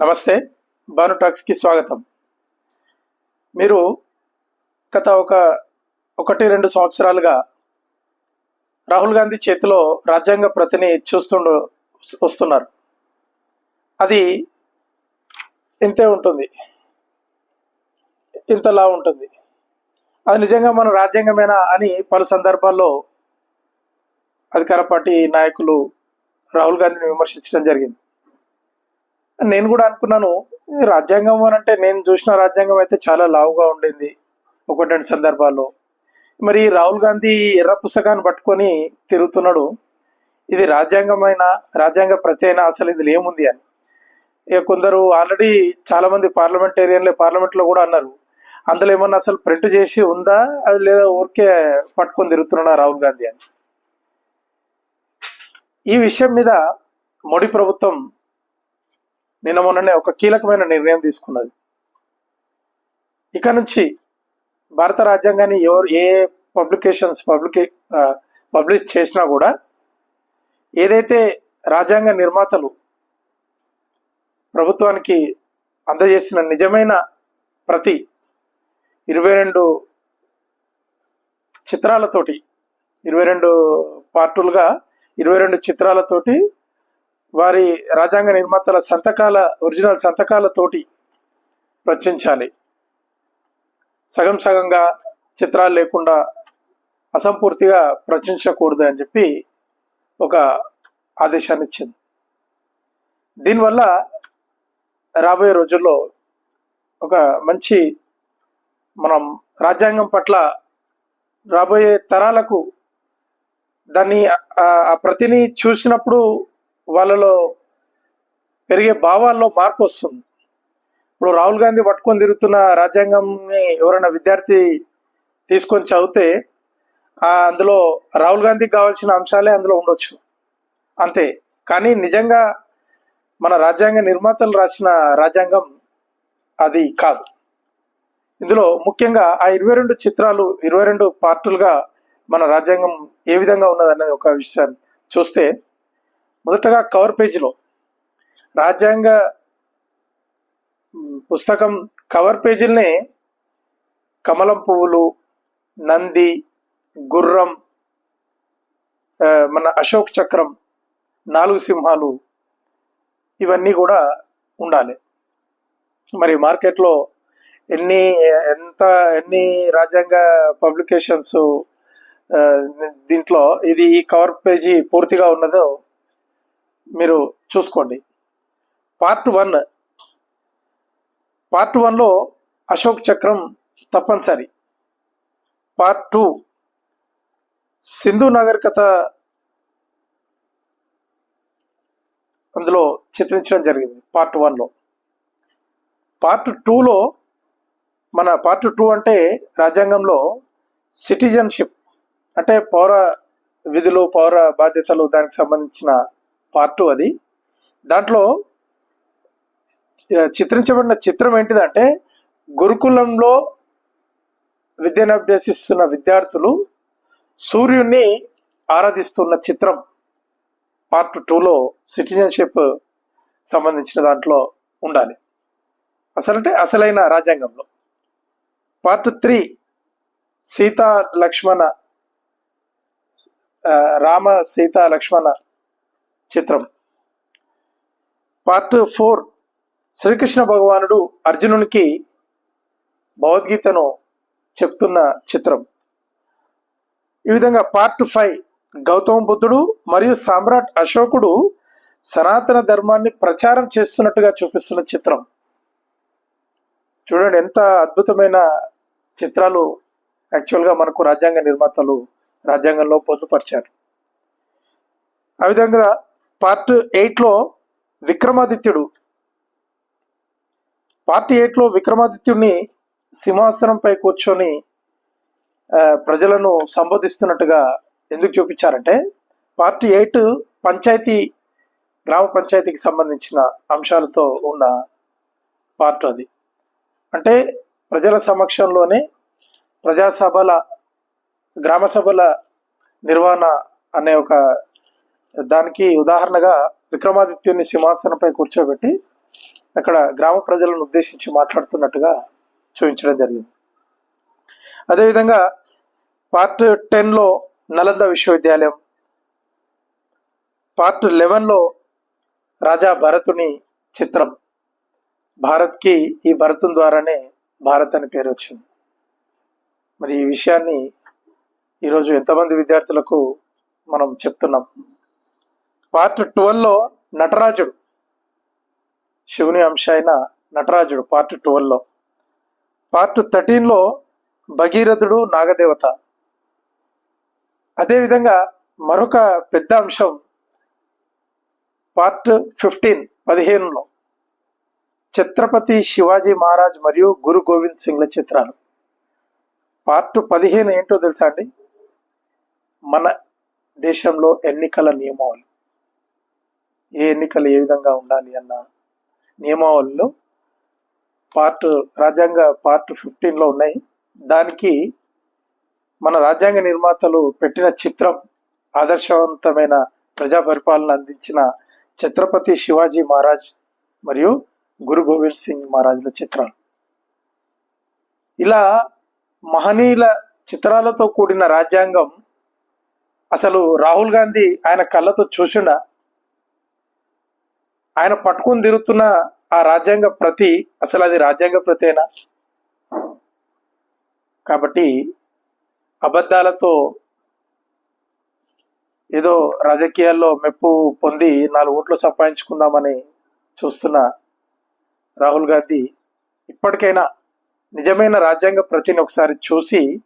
నమస్తే భాను టాక్స్కి స్వాగతం. మీరు గత ఒక ఒకటి రెండు సంవత్సరాలుగా రాహుల్ గాంధీ చేతిలో రాజ్యాంగ ప్రతిని చూస్తుండు వస్తున్నారు. అది ఇంతే ఉంటుంది. ఇంతలా ఉంటుంది. అది నిజంగా మన రాజ్యాంగమేనా అని పలు సందర్భాల్లో అధికార పార్టీ నాయకులు రాహుల్ గాంధీని విమర్శించడం జరిగింది. నేను కూడా అనుకున్నాను రాజ్యాంగం అని అంటే నేను చూసిన రాజ్యాంగం అయితే చాలా లావుగా ఉండింది ఒకటి రెండు సందర్భాల్లో. మరి రాహుల్ గాంధీ ఎర్ర పుస్తకాన్ని పట్టుకొని తిరుగుతున్నాడు ఇది రాజ్యాంగమైన రాజ్యాంగ ప్రతి అయినా అసలు ఇది ఏముంది? అని. ఇక కొందరు ఆల్రెడీ చాలా మంది పార్లమెంటేరియన్లే పార్లమెంట్లో కూడా అన్నారు అందులో ఏమన్నా అసలు ప్రింట్ చేసి ఉందా? అది లేదా ఊరికే పట్టుకొని తిరుగుతున్నా రాహుల్ గాంధీ? అని. ఈ విషయం మీద మోడీ ప్రభుత్వం నిన్న మొన్ననే ఒక కీలకమైన నిర్ణయం తీసుకున్నది. ఇక నుంచి భారత రాజ్యాంగాన్ని ఎవరు ఏ పబ్లికేషన్స్ పబ్లికే పబ్లిష్ చేసినా కూడా ఏదైతే రాజ్యాంగ నిర్మాతలు ప్రభుత్వానికి అందజేసిన నిజమైన ప్రతి ఇరవై రెండు చిత్రాలతోటి ఇరవై రెండు పార్టులుగా ఇరవై రెండు చిత్రాలతోటి వారి రాజ్యాంగ నిర్మాతల సంతకాల ఒరిజినల్ సంతకాలతోటి రచించాలి. సగం సగంగా చిత్రాలు లేకుండా అసంపూర్తిగా రచించకూడదు అని చెప్పి ఒక ఆదేశాన్ని ఇచ్చింది దీనివల్ల రాబోయే రోజుల్లో ఒక మంచి మనం రాజ్యాంగం పట్ల రాబోయే తరాలకు దాన్ని ఆ- ఆ ప్రతిని చూసినప్పుడు వాళ్ళలో పెరిగే భావాల్లో మార్పు వస్తుంది. ఇప్పుడు రాహుల్ గాంధీ పట్టుకొని తిరుగుతున్న రాజ్యాంగంని ఎవరైనా విద్యార్థి తీసుకొని చదివితే అందులో రాహుల్ గాంధీకి కావాల్సిన అంశాలే అందులో ఉండొచ్చు. అంతే. కానీ నిజంగా మన రాజ్యాంగ నిర్మాతలు రాసిన రాజ్యాంగం అది కాదు. ఇందులో ముఖ్యంగా ఆ ఇరవై రెండు చిత్రాలు ఇరవై రెండు పార్టులుగా మన రాజ్యాంగం ఏ విధంగా ఉన్నదనేది ఒక విషయం చూస్తే మొదటగా కవర్ పేజీలో రాజ్యాంగ పుస్తకం కవర్ పేజీలనే కమలం పువ్వులు నంది గుర్రం మన అశోక్ చక్రం నాలుగు సింహాలు ఇవన్నీ కూడా ఉండాలి. మరి మార్కెట్లో ఎన్ని ఎంత ఎన్ని రాజ్యాంగ పబ్లికేషన్స్ దీంట్లో ఇది ఈ కవర్ పేజీ పూర్తిగా ఉన్నదో మీరు చూసుకోండి. Part one. పార్ట్ వన్లో అశోక్ చక్రం తప్పనిసరి. Part two. సింధు నాగరికత అందులో చిత్రించడం జరిగింది పార్ట్ వన్లో. పార్ట్ టూలో మన పార్ట్ టూ అంటే రాజ్యాంగంలో సిటిజన్షిప్ అంటే పౌర విధులు పౌర బాధ్యతలు దానికి సంబంధించిన పార్ట్ అది. దాంట్లో చిత్రించబడిన చిత్రం ఏంటిదంటే గురుకులంలో విద్యను అభ్యసిస్తున్న విద్యార్థులు సూర్యుణ్ణి ఆరాధిస్తున్న చిత్రం పార్ట్ టూలో సిటిజన్షిప్ సంబంధించిన దాంట్లో ఉండాలి. అసలంటే అసలైన రాజ్యాంగంలో. పార్ట్ త్రీ సీతా లక్ష్మణ రామ సీతా లక్ష్మణ చిత్రం. Part four. శ్రీకృష్ణ భగవానుడు అర్జునునికి భగవద్గీతను చెప్తున్న చిత్రం. ఈ విధంగా పార్ట్ ఫైవ్. గౌతమ బుద్ధుడు మరియు సామ్రాట్ అశోకుడు సనాతన ధర్మాన్ని ప్రచారం చేస్తున్నట్టుగా చూపిస్తున్న చిత్రం. చూడండి ఎంత అద్భుతమైన చిత్రాలు యాక్చువల్గా మనకు రాజ్యాంగ నిర్మాతలు రాజ్యాంగంలో పొందుపరిచారు. ఆ విధంగా పార్ట్ ఎయిట్లో విక్రమాదిత్యుడు. పార్ట్ ఎయిట్లో విక్రమాదిత్యుడిని సింహాసనంపై కూర్చొని ప్రజలను సంబోధిస్తున్నట్టుగా ఎందుకు చూపించారంటే పార్ట్ ఎయిట్ పంచాయతీ గ్రామ పంచాయతీకి సంబంధించిన అంశాలతో ఉన్న పార్ట్ అది. అంటే ప్రజల సమక్షంలోనే ప్రజాసభల గ్రామ సభల నిర్వహణ అనే ఒక దానికి ఉదాహరణగా విక్రమాదిత్యుని సింహాసనంపై కూర్చోబెట్టి అక్కడ గ్రామ ప్రజలను ఉద్దేశించి మాట్లాడుతున్నట్టుగా చూపించడం జరిగింది. అదేవిధంగా పార్ట్ టెన్లో నలంద విశ్వవిద్యాలయం పార్ట్ లెవెన్లో రాజా భరతుని చిత్రం భారత్కి ఈ భరతుని ద్వారానే భారత్ అని పేరు వచ్చింది. మరి ఈ విషయాన్ని ఈరోజు ఎంతమంది విద్యార్థులకు మనం చెప్తున్నాం? పార్ట్ ట్వెల్వ్లో నటరాజుడు. శివుని అంశ అయిన నటరాజుడు పార్ట్ ట్వెల్వ్లో. పార్ట్ థర్టీన్లో భగీరథుడు నాగదేవత. అదేవిధంగా మరొక పెద్ద అంశం పార్ట్ ఫిఫ్టీన్ పదిహేనులో. ఛత్రపతి శివాజీ మహారాజ్ మరియు గురు గోవింద్ సింగ్ల చిత్రాలు. పార్ట్ పదిహేను ఏంటో తెలుసా అండి? మన దేశంలో ఎన్నికల నియమావళి. ఏ ఎన్నికలు ఏ విధంగా ఉండాలి అన్న నియమావళిలో పార్ట్ రాజ్యాంగ పార్ట్ ఫిఫ్టీన్లో ఉన్నాయి. దానికి మన రాజ్యాంగ నిర్మాతలు పెట్టిన చిత్రం ఆదర్శవంతమైన ప్రజా పరిపాలన అందించిన ఛత్రపతి శివాజీ మహారాజ్ మరియు గురు గోవింద్ సింగ్ మహారాజుల చిత్రాలు. ఇలా మహనీయుల చిత్రాలతో కూడిన రాజ్యాంగం అసలు రాహుల్ గాంధీ ఆయన కళ్ళతో చూసిండా? ఆయన పట్టుకుని తిరుగుతున్న ఆ రాజ్యాంగ ప్రతి అసలు అది రాజ్యాంగ ప్రతేనా? కాబట్టి అబద్ధాలతో ఏదో రాజకీయాల్లో మెప్పు పొంది నాలుగు ఓట్లు సంపాదించుకుందామని చూస్తున్న రాహుల్ గాంధీ ఇప్పటికైనా నిజమైన రాజ్యాంగ ప్రతిని ఒకసారి చూసి